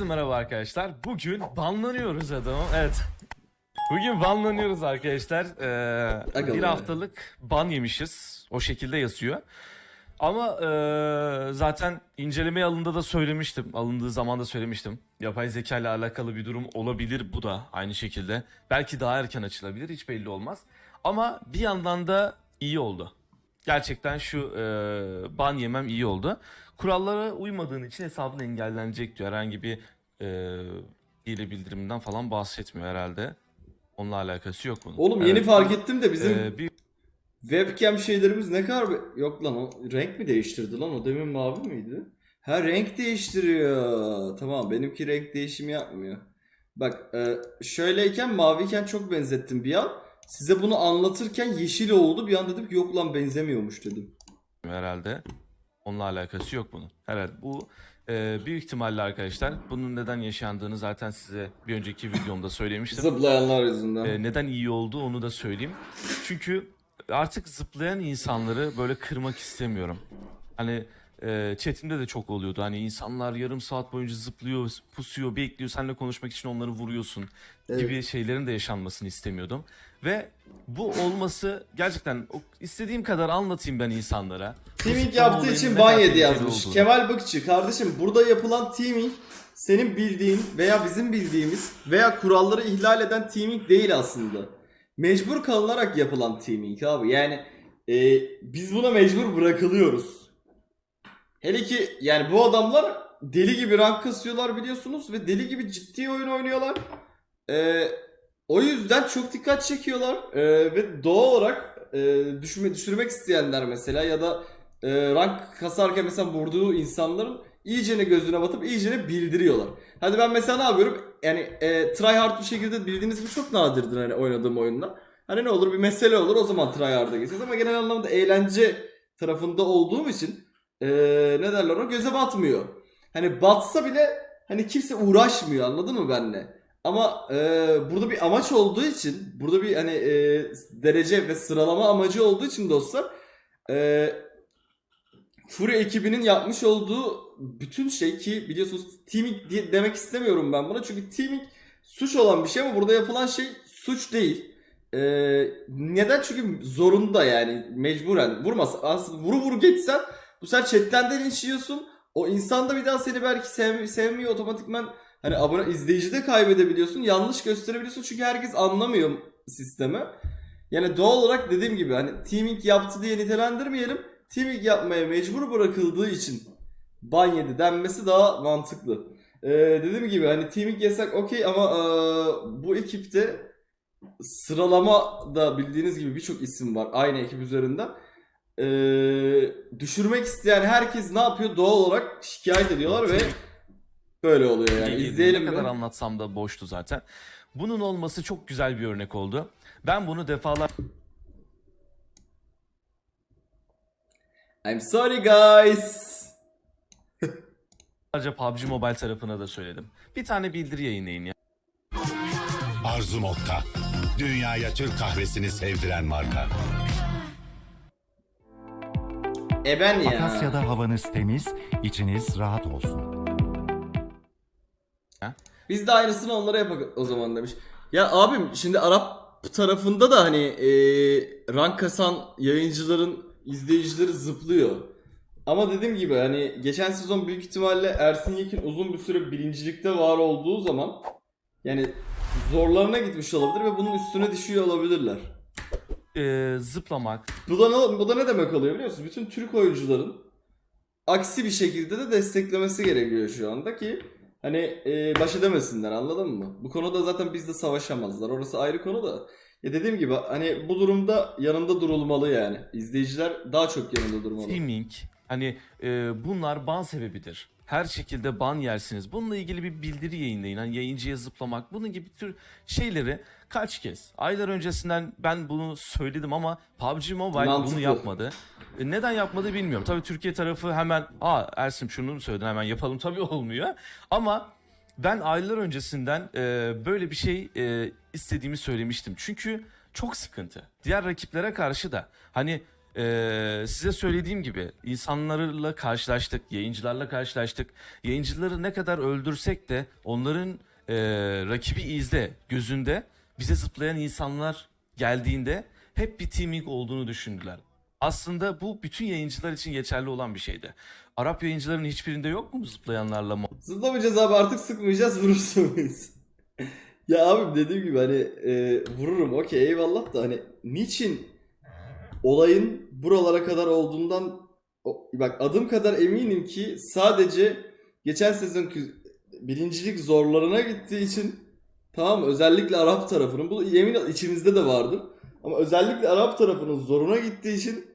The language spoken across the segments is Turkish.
Herkese merhaba arkadaşlar. Bugün banlanıyoruz adamım. Evet. Bugün banlanıyoruz arkadaşlar. Ee, bir haftalık ban yemişiz. O şekilde yazıyor. Ama ee, zaten inceleme alında da söylemiştim. Alındığı zaman da söylemiştim. Yapay zeka ile alakalı bir durum olabilir bu da aynı şekilde. Belki daha erken açılabilir hiç belli olmaz. Ama bir yandan da iyi oldu. Gerçekten şu e, ban yemem iyi oldu. Kurallara uymadığın için hesabın engellenecek diyor. Herhangi bir e, hile bildiriminden falan bahsetmiyor herhalde. Onunla alakası yok bunun. Oğlum Evet. yeni fark ettim de bizim E, bir webcam şeylerimiz ne kadar... be- Yok lan o renk mi değiştirdi lan? O demin mavi miydi? Ha renk değiştiriyor. Tamam benimki renk değişimi yapmıyor. Bak e, şöyleyken maviyken çok benzettim bir an. Size bunu anlatırken yeşil oldu. Bir an dedim ki yok lan benzemiyormuş dedim. herhalde. Onunla alakası yok bunun. Herhalde bu e, büyük ihtimalle arkadaşlar bunun neden yaşandığını zaten size bir önceki videomda söylemiştim. Zıplayanlar yüzünden. E, neden iyi oldu onu da söyleyeyim. Çünkü artık zıplayan insanları böyle kırmak istemiyorum. Hani e, chatimde de çok oluyordu. Hani insanlar yarım saat boyunca zıplıyor, pusuyor, bekliyor. Seninle konuşmak için onları vuruyorsun gibi şeylerin de yaşanmasını istemiyordum. Ve bu olması gerçekten istediğim kadar anlatayım ben insanlara. Teaming yaptığı için ban yedi yazmış. olduğunu. Kemal Bıkçı kardeşim burada yapılan teaming senin bildiğin veya bizim bildiğimiz veya kuralları ihlal eden teaming değil aslında. Mecbur kalınarak yapılan teaming abi. Yani e, biz buna mecbur bırakılıyoruz. Hele ki yani bu adamlar deli gibi rank kasıyorlar biliyorsunuz ve deli gibi ciddi oyun oynuyorlar. E, o yüzden çok dikkat çekiyorlar E, ve doğal olarak e, düşme, düşürmek isteyenler mesela ya da e, rank kasarken mesela vurduğu insanların iyicene gözüne batıp iyicene bildiriyorlar. Hadi ben mesela ne yapıyorum? Yani e, try hard bir şekilde bildiğiniz gibi çok nadirdir hani oynadığım oyunda. Hani ne olur bir mesele olur o zaman try hard'a geçeceğiz ama genel anlamda eğlence tarafında olduğum için e, ne derler ona göze batmıyor. Hani batsa bile hani kimse uğraşmıyor anladın mı benle? Ama e, burada bir amaç olduğu için, burada bir hani e, derece ve sıralama amacı olduğu için dostlar, e, Fury ekibinin yapmış olduğu bütün şey ki biliyorsunuz teaming diye demek istemiyorum ben buna çünkü teaming suç olan bir şey ama burada yapılan şey suç değil. E, neden? Çünkü zorunda yani mecburen vurmaz. Aslında vuru vuru geçsen bu sefer chatten de linç. O insan da bir daha seni belki sev- sevmiyor otomatikman Hani abone izleyici de kaybedebiliyorsun. Yanlış gösterebiliyorsun çünkü herkes anlamıyor sistemi. Yani doğal olarak dediğim gibi hani teaming yaptı diye nitelendirmeyelim. Teaming yapmaya mecbur bırakıldığı için ban yedi denmesi daha mantıklı. Ee, dediğim gibi hani teaming yasak okey ama ee, bu ekipte sıralama da bildiğiniz gibi birçok isim var aynı ekip üzerinden. Ee, düşürmek isteyen herkes ne yapıyor? Doğal olarak şikayet ediyorlar ve böyle oluyor yani. İzleyelim ne kadar mi? anlatsam da boştu zaten. Bunun olması çok güzel bir örnek oldu. Ben bunu defalarca I'm sorry guys. PUBG Mobile tarafına da söyledim. Bir tane bildiri yayınlayın ya. Arzu Mokka. Dünyaya Türk kahvesini sevdiren marka. E ben ya. Akasya'da havanız temiz, içiniz rahat olsun. Biz de aynısını onlara yapak o zaman demiş. Ya abim şimdi Arap tarafında da hani e, rank kasan yayıncıların izleyicileri zıplıyor. Ama dediğim gibi hani geçen sezon büyük ihtimalle Ersin Yekin uzun bir süre birincilikte var olduğu zaman yani zorlarına gitmiş olabilir ve bunun üstüne düşüyor olabilirler. Ee, zıplamak, Bu da, ne, bu da ne demek oluyor biliyor musun? Bütün Türk oyuncuların aksi bir şekilde de desteklemesi gerekiyor şu anda ki hani e, baş edemesinler anladın mı? Bu konuda zaten bizde savaşamazlar. Orası ayrı konu da. Ya dediğim gibi hani bu durumda yanında durulmalı yani. İzleyiciler daha çok yanında durmalı. teaming hani e, bunlar ban sebebidir. Her şekilde ban yersiniz. Bununla ilgili bir bildiri yayınlayın. Hani yayıncıya zıplamak bunun gibi tür şeyleri kaç kez aylar öncesinden ben bunu söyledim ama PUBG Mobile Mantıklı. bunu yapmadı. E, Neden yapmadı bilmiyorum. Tabii Türkiye tarafı hemen aa Ersin şunu mu söyledin hemen yapalım tabii olmuyor. Ama ben aylar öncesinden e, böyle bir şey e, istediğimi söylemiştim. Çünkü çok sıkıntı. Diğer rakiplere karşı da hani Ee, size söylediğim gibi insanlarla karşılaştık, yayıncılarla karşılaştık. Yayıncıları ne kadar öldürsek de onların e, rakibi izde, gözünde bize zıplayan insanlar geldiğinde hep bir teaming olduğunu düşündüler. Aslında bu bütün yayıncılar için geçerli olan bir şeydi. Arap yayıncıların hiçbirinde yok mu zıplayanlarla Zıplamayacağız abi artık sıkmayacağız vurursun biz. ya abi dediğim gibi hani e, vururum okey eyvallah da hani niçin olayın buralara kadar olduğundan bak adım kadar eminim ki sadece geçen sezonki birincilik zorlarına gittiği için tamam özellikle Arap tarafının bu yemin içimizde de vardır ama özellikle Arap tarafının zoruna gittiği için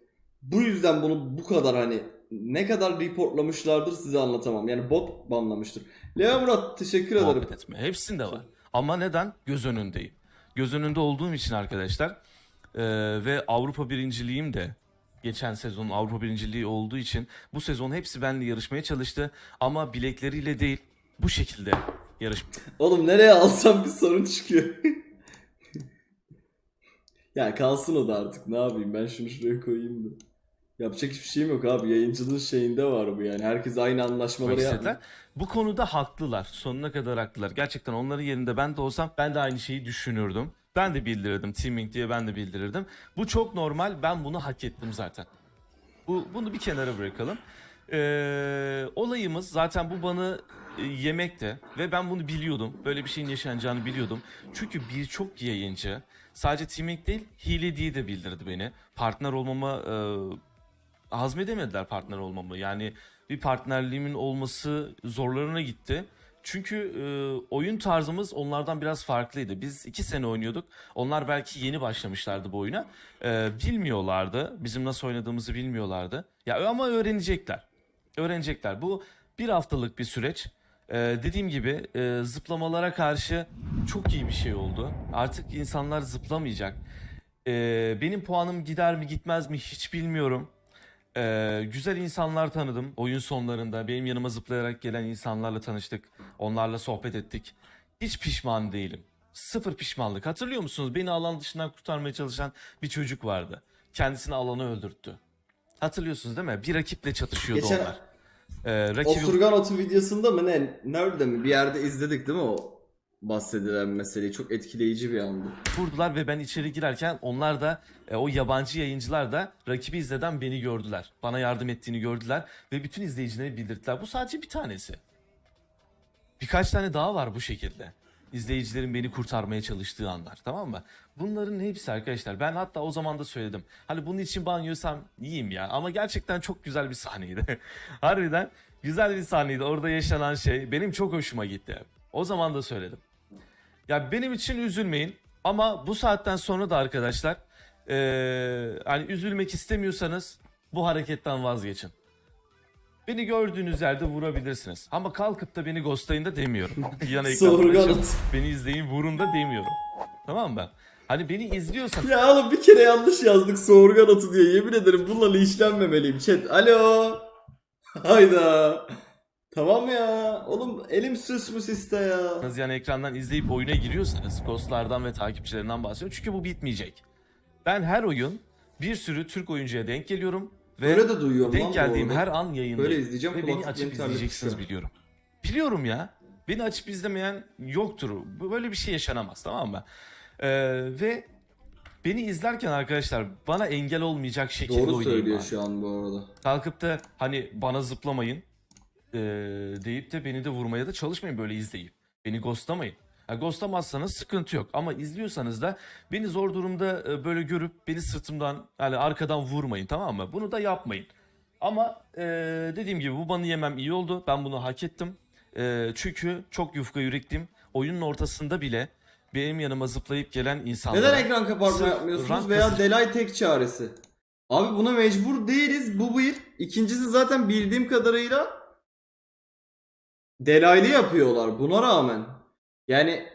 bu yüzden bunu bu kadar hani ne kadar reportlamışlardır size anlatamam. Yani bot banlamıştır. Lea Murat teşekkür ederim. muhabbet. Hepsinde var. Ama neden? Göz önündeyim. Göz önünde olduğum için arkadaşlar eee, ve Avrupa birinciliğim de geçen sezonun Avrupa birinciliği olduğu için bu sezon hepsi benimle yarışmaya çalıştı ama bilekleriyle değil bu şekilde yarış Oğlum nereye alsam bir sorun çıkıyor. ya kalsın o da artık ne yapayım ben şunu şuraya koyayım da. Yapacak hiçbir şeyim yok abi yayıncılığın şeyinde var bu yani. Herkes aynı anlaşmaları yapmıyor. Bu konuda haklılar. Sonuna kadar haklılar. Gerçekten onların yerinde ben de olsam ben de aynı şeyi düşünürdüm. Ben de bildirirdim. Teaming diye ben de bildirirdim. Bu çok normal. Ben bunu hak ettim zaten. Bu, bunu bir kenara bırakalım. Ee, olayımız zaten bu bana yemekte ve ben bunu biliyordum. Böyle bir şeyin yaşanacağını biliyordum. Çünkü birçok yayıncı sadece teaming değil hile diye de bildirdi beni. Partner olmama e, hazmedemediler partner olmamı. Yani bir partnerliğimin olması zorlarına gitti. Çünkü e, oyun tarzımız onlardan biraz farklıydı. Biz iki sene oynuyorduk. Onlar belki yeni başlamışlardı bu oyuna. E, bilmiyorlardı. Bizim nasıl oynadığımızı bilmiyorlardı. Ya ama öğrenecekler. Öğrenecekler. Bu bir haftalık bir süreç. E, dediğim gibi e, zıplamalara karşı çok iyi bir şey oldu. Artık insanlar zıplamayacak. E, benim puanım gider mi gitmez mi hiç bilmiyorum. Ee, güzel insanlar tanıdım oyun sonlarında. Benim yanıma zıplayarak gelen insanlarla tanıştık. Onlarla sohbet ettik. Hiç pişman değilim. Sıfır pişmanlık. Hatırlıyor musunuz? Beni alan dışından kurtarmaya çalışan bir çocuk vardı. Kendisini alanı öldürttü. Hatırlıyorsunuz değil mi? Bir rakiple çatışıyordu Geçen onlar. Ee, rakibi Osurgan Otu videosunda mı ne? Nerede mi? Bir yerde izledik değil mi o bahsedilen meseleyi? Çok etkileyici bir andı. vurdular ve ben içeri girerken onlar da e, o yabancı yayıncılar da rakibi izleden beni gördüler. Bana yardım ettiğini gördüler ve bütün izleyicilere bildirdiler. Bu sadece bir tanesi. Birkaç tane daha var bu şekilde. İzleyicilerin beni kurtarmaya çalıştığı anlar tamam mı? Bunların hepsi arkadaşlar. Ben hatta o zaman da söyledim. Hani bunun için banyoysam yiyeyim ya. Ama gerçekten çok güzel bir sahneydi. Harbiden güzel bir sahneydi. Orada yaşanan şey benim çok hoşuma gitti. O zaman da söyledim. Ya benim için üzülmeyin. Ama bu saatten sonra da arkadaşlar eee, hani üzülmek istemiyorsanız bu hareketten vazgeçin. Beni gördüğünüz yerde vurabilirsiniz. Ama kalkıp da beni ghostlayın da demiyorum. Yan ekranda Sorgan açıp Otu. beni izleyin vurun da demiyorum. Tamam mı? Hani beni izliyorsan Ya oğlum bir kere yanlış yazdık Soğurgan Otu diye. Yemin ederim bununla linçlenmemeliyim chat. Alo. Hayda. Tamam ya. Oğlum elim süs mü siste ya. yani ekrandan izleyip oyuna giriyorsanız ghostlardan ve takipçilerinden bahsediyorum. Çünkü bu bitmeyecek. Ben her oyun bir sürü Türk oyuncuya denk geliyorum ve Böyle de duyuyorum lan denk bu geldiğim her an yayındayım. Böyle izleyeceğim, Ve beni açıp izleyeceksiniz ya. biliyorum. Biliyorum ya. Beni açıp izlemeyen yoktur. Böyle bir şey yaşanamaz tamam mı? Ee, ve beni izlerken arkadaşlar bana engel olmayacak şekilde Doğru oynayın söylüyor bari. şu an bu arada. Kalkıp da hani bana zıplamayın ee, deyip de beni de vurmaya da çalışmayın böyle izleyip. Beni ghostlamayın. Ha, ghostlamazsanız sıkıntı yok ama izliyorsanız da beni zor durumda e, böyle görüp beni sırtımdan yani arkadan vurmayın tamam mı? Bunu da yapmayın. Ama e, dediğim gibi bu banı yemem iyi oldu. Ben bunu hak ettim. E, çünkü çok yufka yürekliyim. Oyunun ortasında bile benim yanıma zıplayıp gelen insanlara... Neden ekran kapatma yapmıyorsunuz veya delay tek çaresi? Abi buna mecbur değiliz. Bu bir. İkincisi zaten bildiğim kadarıyla delaylı yapıyorlar buna rağmen. Yani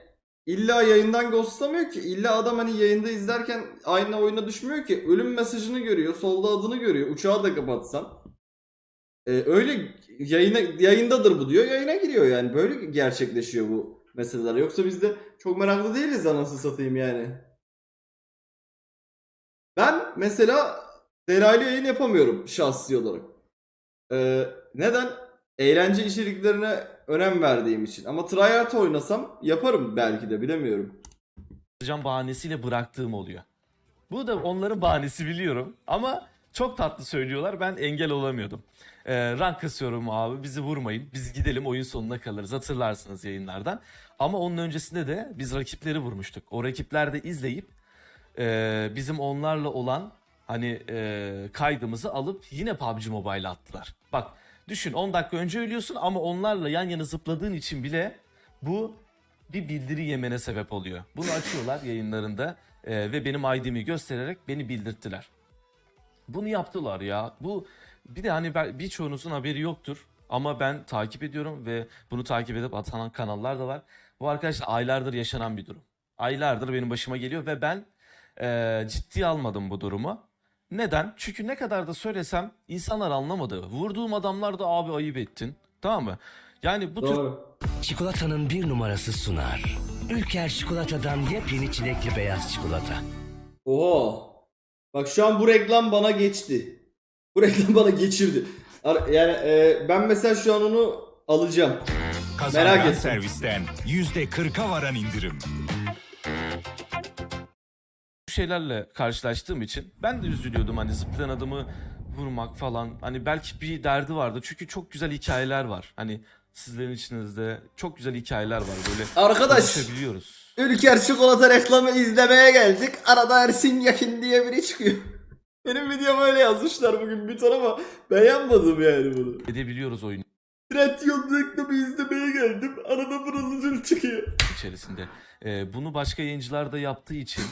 illa yayından ghostlamıyor ki. İlla adam hani yayında izlerken aynı oyuna düşmüyor ki. Ölüm mesajını görüyor. Solda adını görüyor. Uçağı da kapatsan. Ee, öyle yayına, yayındadır bu diyor. Yayına giriyor yani. Böyle gerçekleşiyor bu meseleler. Yoksa biz de çok meraklı değiliz anasını satayım yani. Ben mesela detaylı yayın yapamıyorum şahsi olarak. Ee, neden? Eğlence içeriklerine önem verdiğim için. Ama tryhard oynasam yaparım belki de bilemiyorum. can bahanesiyle bıraktığım oluyor. Bu da onların bahanesi biliyorum ama çok tatlı söylüyorlar ben engel olamıyordum. Ee, rank kasıyorum abi bizi vurmayın biz gidelim oyun sonuna kalırız hatırlarsınız yayınlardan. Ama onun öncesinde de biz rakipleri vurmuştuk. O rakipler de izleyip e, bizim onlarla olan hani e, kaydımızı alıp yine PUBG Mobile attılar. Bak düşün 10 dakika önce ölüyorsun ama onlarla yan yana zıpladığın için bile bu bir bildiri yemene sebep oluyor. Bunu açıyorlar yayınlarında e, ve benim ID'mi göstererek beni bildirttiler. Bunu yaptılar ya. Bu bir de hani ben- birçoğunuzun haberi yoktur. Ama ben takip ediyorum ve bunu takip edip atan kanallar da var. Bu arkadaşlar aylardır yaşanan bir durum. Aylardır benim başıma geliyor ve ben e, ciddiye almadım bu durumu. Neden? Çünkü ne kadar da söylesem insanlar anlamadı. Vurduğum adamlar da abi ayıp ettin. Tamam mı? Yani bu tür Doğru. Çikolatanın bir numarası sunar. Ülker çikolatadan yepyeni çilekli beyaz çikolata. Oha. Bak şu an bu reklam bana geçti. Bu reklam bana geçirdi. Yani e, ben mesela şu an onu alacağım. Kazandıran Merak ettim. servisten %40'a varan indirim. bu şeylerle karşılaştığım için ben de üzülüyordum hani zıplayan adamı vurmak falan. Hani belki bir derdi vardı çünkü çok güzel hikayeler var. Hani sizlerin içinizde çok güzel hikayeler var böyle Arkadaş konuşabiliyoruz. Ülker çikolata reklamı izlemeye geldik. Arada Ersin Yakin diye biri çıkıyor. Benim videoma öyle yazmışlar bugün bir tane ama beğenmedim yani bunu. Edebiliyoruz oyun Trendyol reklamı izlemeye geldim. Arada buralı çıkıyor. içerisinde. Ee, bunu başka yayıncılar da yaptığı için,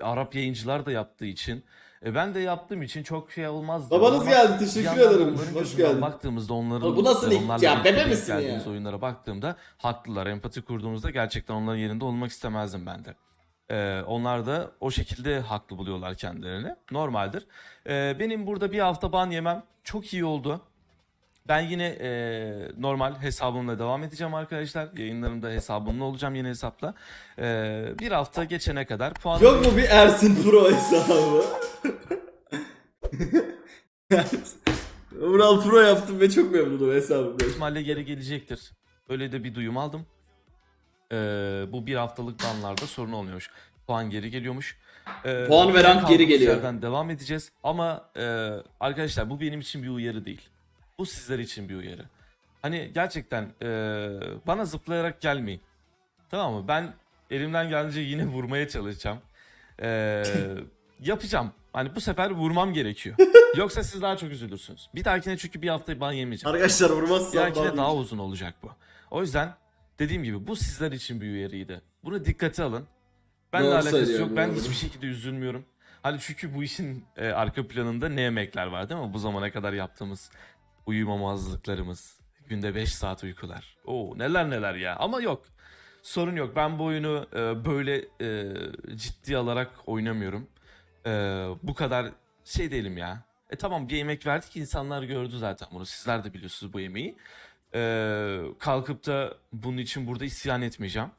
Arap yayıncılar da yaptığı için, e, ben de yaptığım için çok şey olmazdı. Babanız Ama geldi, teşekkür yandan ederim. onların Hoş gözünden geldin. Baktığımızda onların bu nasıl onlarla ya? birlikte Bebe denk misin ya? geldiğimiz oyunlara baktığımda haklılar. Empati kurduğumuzda gerçekten onların yerinde olmak istemezdim ben de. Ee, onlar da o şekilde haklı buluyorlar kendilerini. Normaldir. Ee, benim burada bir hafta ban yemem çok iyi oldu. Ben yine e, normal hesabımla devam edeceğim arkadaşlar. Yayınlarımda hesabımla olacağım yeni hesapla. Ee, bir hafta geçene kadar puan Yok mu bir Ersin Pro hesabı? Ural Pro yaptım ve çok memnunum hesabımda. ihtimalle geri gelecektir. Öyle de bir duyum aldım. Ee, bu bir haftalık banlarda sorun olmuyormuş. Puan geri geliyormuş. Ee, Puan ve rank kaldığımız geri geliyor. yerden devam edeceğiz. Ama e, arkadaşlar bu benim için bir uyarı değil. Bu sizler için bir uyarı. Hani gerçekten e, bana zıplayarak gelmeyin. Tamam mı? Ben elimden gelince yine vurmaya çalışacağım. Ee, yapacağım. Hani bu sefer vurmam gerekiyor. Yoksa siz daha çok üzülürsünüz. Bir dahakine çünkü bir hafta ban yemeyeceğim. Arkadaşlar vurmazsam Diğerkine daha daha uzun olacak bu. O yüzden dediğim gibi bu sizler için bir uyarıydı. Bunu dikkate alın. Benle Doğru alakası söylüyorum, yok. Ben doğru. hiçbir şekilde üzülmüyorum. Hani çünkü bu işin e, arka planında ne emekler var değil mi? Bu zamana kadar yaptığımız uyumamazlıklarımız. Günde 5 saat uykular. Oo neler neler ya. Ama yok. Sorun yok. Ben bu oyunu e, böyle e, ciddi alarak oynamıyorum. E, bu kadar şey değilim ya. E tamam bir emek verdik insanlar gördü zaten bunu. Sizler de biliyorsunuz bu emeği. E, kalkıp da bunun için burada isyan etmeyeceğim.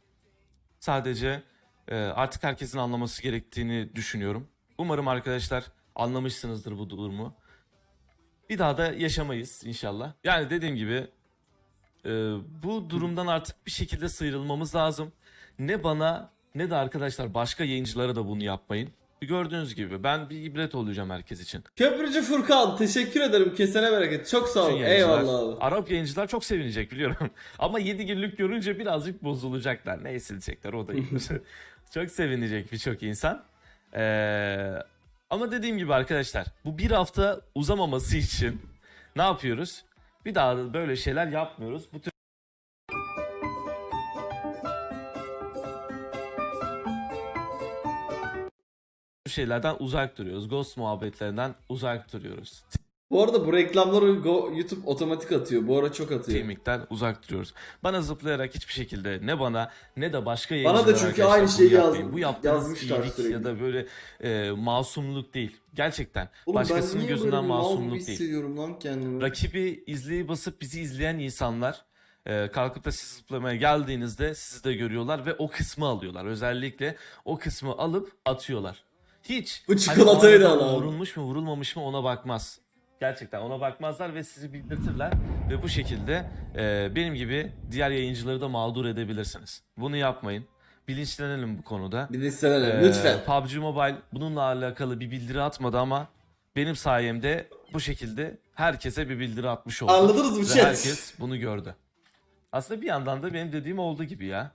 Sadece e, artık herkesin anlaması gerektiğini düşünüyorum. Umarım arkadaşlar anlamışsınızdır bu durumu. Bir daha da yaşamayız inşallah. Yani dediğim gibi e, bu durumdan artık bir şekilde sıyrılmamız lazım. Ne bana ne de arkadaşlar başka yayıncılara da bunu yapmayın. Gördüğünüz gibi ben bir ibret olacağım herkes için. Köprücü Furkan teşekkür ederim kesene bereket. Çok sağ ol. Bütün yayıncılar, Eyvallah abi. Arap yayıncılar çok sevinecek biliyorum. Ama 7 günlük görünce birazcık bozulacaklar. Ne silecekler o da iyidir. çok sevinecek birçok insan. Ee, ama dediğim gibi arkadaşlar bu bir hafta uzamaması için ne yapıyoruz? Bir daha da böyle şeyler yapmıyoruz. Bu tür şeylerden uzak duruyoruz. Ghost muhabbetlerinden uzak duruyoruz. Bu arada bu reklamları YouTube otomatik atıyor. Bu ara çok atıyor. Teaming'den uzak duruyoruz. Bana zıplayarak hiçbir şekilde ne bana ne de başka Bana da yayıncılara çünkü aynı şeyi yapmayın. yaz- Bu yaptığınız yazmışlar iyilik sürekli. ya da böyle e, masumluk değil. Gerçekten. Oğlum ben Başkasının niye gözünden böyle masumluk değil. lan kendimi. Rakibi izleyi basıp bizi izleyen insanlar e, kalkıp da siz zıplamaya geldiğinizde sizi de görüyorlar ve o kısmı alıyorlar. Özellikle o kısmı alıp atıyorlar. Hiç. Bu Hani çikolatayı da al. Vurulmuş mu vurulmamış mı ona bakmaz. Gerçekten ona bakmazlar ve sizi bildirtirler. Ve bu şekilde e, benim gibi diğer yayıncıları da mağdur edebilirsiniz. Bunu yapmayın. Bilinçlenelim bu konuda. İstenelim Ee, lütfen. PUBG Mobile bununla alakalı bir bildiri atmadı ama benim sayemde bu şekilde herkese bir bildiri atmış oldu. Anladınız mı herkes bunu gördü. Aslında bir yandan da benim dediğim oldu gibi ya.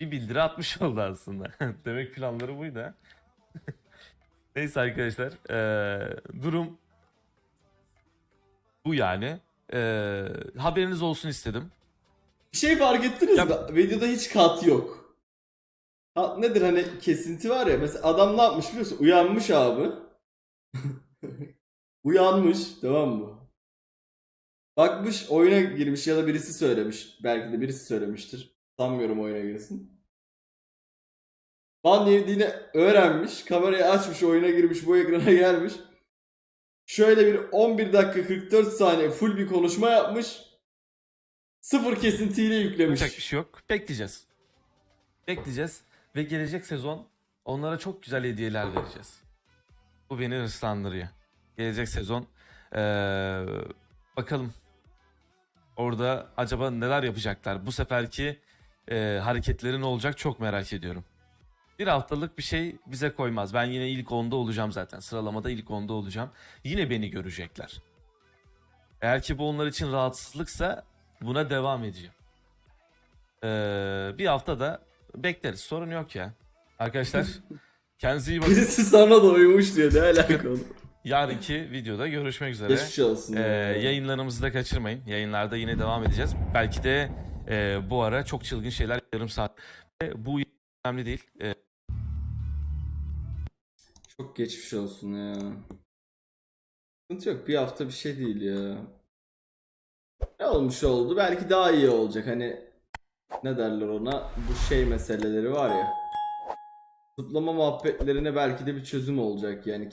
Bir bildiri atmış oldu aslında. Demek planları buydu ha. Neyse arkadaşlar. ee, durum bu yani. Ee, haberiniz olsun istedim. Bir şey fark ettiniz Ya- mi? Videoda hiç kat yok. Ha, nedir hani kesinti var ya mesela adam ne yapmış biliyorsun? Uyanmış abi. Uyanmış tamam mı? Bakmış oyuna girmiş ya da birisi söylemiş. Belki de birisi söylemiştir. Sanmıyorum oyuna girsin. Ban yediğini öğrenmiş. Kamerayı açmış oyuna girmiş bu ekrana gelmiş. Şöyle bir 11 dakika 44 saniye full bir konuşma yapmış. Sıfır kesintiyle yüklemiş. Yapacak bir şey yok. Bekleyeceğiz. Bekleyeceğiz ve gelecek sezon onlara çok güzel hediyeler vereceğiz. Bu beni hırslandırıyor. Gelecek sezon eee, bakalım orada acaba neler yapacaklar? Bu seferki eee, hareketleri olacak çok merak ediyorum. Bir haftalık bir şey bize koymaz. Ben yine ilk onda olacağım zaten. Sıralamada ilk onda olacağım. Yine beni görecekler. Eğer ki bu onlar için rahatsızlıksa buna devam edeceğim. Ee, bir hafta da bekleriz. Sorun yok ya. Arkadaşlar kendinize iyi bakın. Birisi sana da uyumuş diyor ne alaka oğlum? Yarınki videoda görüşmek üzere. Geçmiş olsun. Ee, ya. yayınlarımızı da kaçırmayın. Yayınlarda yine devam edeceğiz. Belki de e, bu ara çok çılgın şeyler yarım saat. Bu önemli değil. Ee, Çok geçmiş olsun ya. Sıkıntı yok bir hafta bir şey değil ya. Ne olmuş oldu? Belki daha iyi olacak hani ne derler ona bu şey meseleleri var ya. Zıplama muhabbetlerine belki de bir çözüm olacak yani.